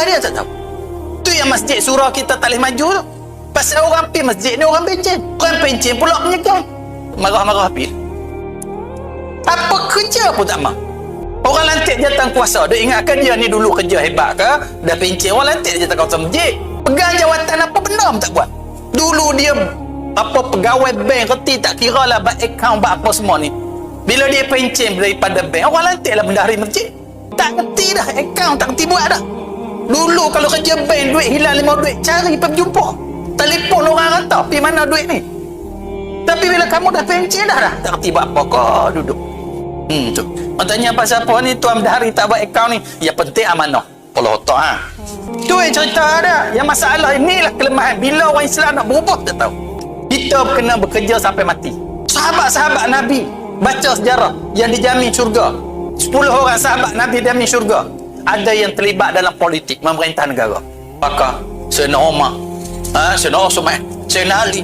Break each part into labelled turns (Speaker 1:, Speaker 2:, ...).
Speaker 1: Ajar dia tak tahu. Tu yang masjid surah kita tak boleh maju tu. Pasal orang pergi masjid ni orang pencen. Orang pencen pula penyegang. Marah-marah pergi. Apa kerja pun tak mau. Orang lantik jawatan kuasa. Dia ingatkan dia ni dulu kerja hebat ke? Dah pencen orang lantik jawatan kuasa masjid. Pegang jawatan apa benda pun tak buat. Dulu dia apa pegawai bank reti tak kira lah buat account buat apa semua ni. Bila dia pencen daripada bank, orang lantik lah bendahari masjid. Tak kerti dah account, tak kerti buat dah. Dulu kalau kerja bank duit hilang lima duit, cari pergi jumpa. Telefon orang rata, pergi mana duit ni? Tapi bila kamu dah pencen dah dah, tak buat apa kau duduk. Hmm tu. Orang tanya pasal apa ni tuan bendahari tak buat account ni? Ya penting amanah. Allah otak ha. Tu yang cerita ada. Yang masalah inilah kelemahan. Bila orang Islam nak berubah tak tahu. Kita kena bekerja sampai mati. Sahabat-sahabat Nabi baca sejarah yang dijamin syurga. 10 orang sahabat Nabi dijamin syurga. Ada yang terlibat dalam politik memerintah negara. Maka Sayyidina Umar, ha, Sayyidina Osman, Sayyidina Ali.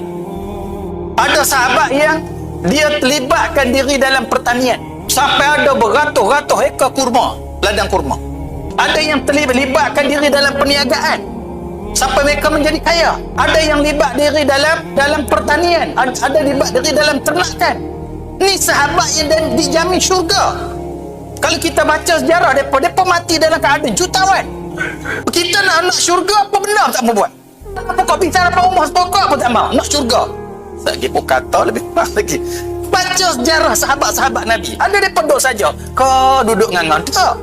Speaker 1: Ada sahabat yang dia terlibatkan diri dalam pertanian sampai ada beratus-ratus ekor kurma, ladang kurma. Ada yang terlibatkan diri dalam perniagaan sampai mereka menjadi kaya. Ada yang libat diri dalam dalam pertanian, ada, ada libat diri dalam ternakan. Ni sahabat yang dijamin syurga. Kalau kita baca sejarah depa, depa mati dalam keadaan jutawan. Kita nak nak syurga apa benda tak mau buat. Pokok bintang apa rumah sepokok apa tak mau. Nak syurga. Lagi pun kata lebih kurang lagi. Baca sejarah sahabat-sahabat Nabi. Ada depa duduk saja. Kau duduk ngangan. Tak.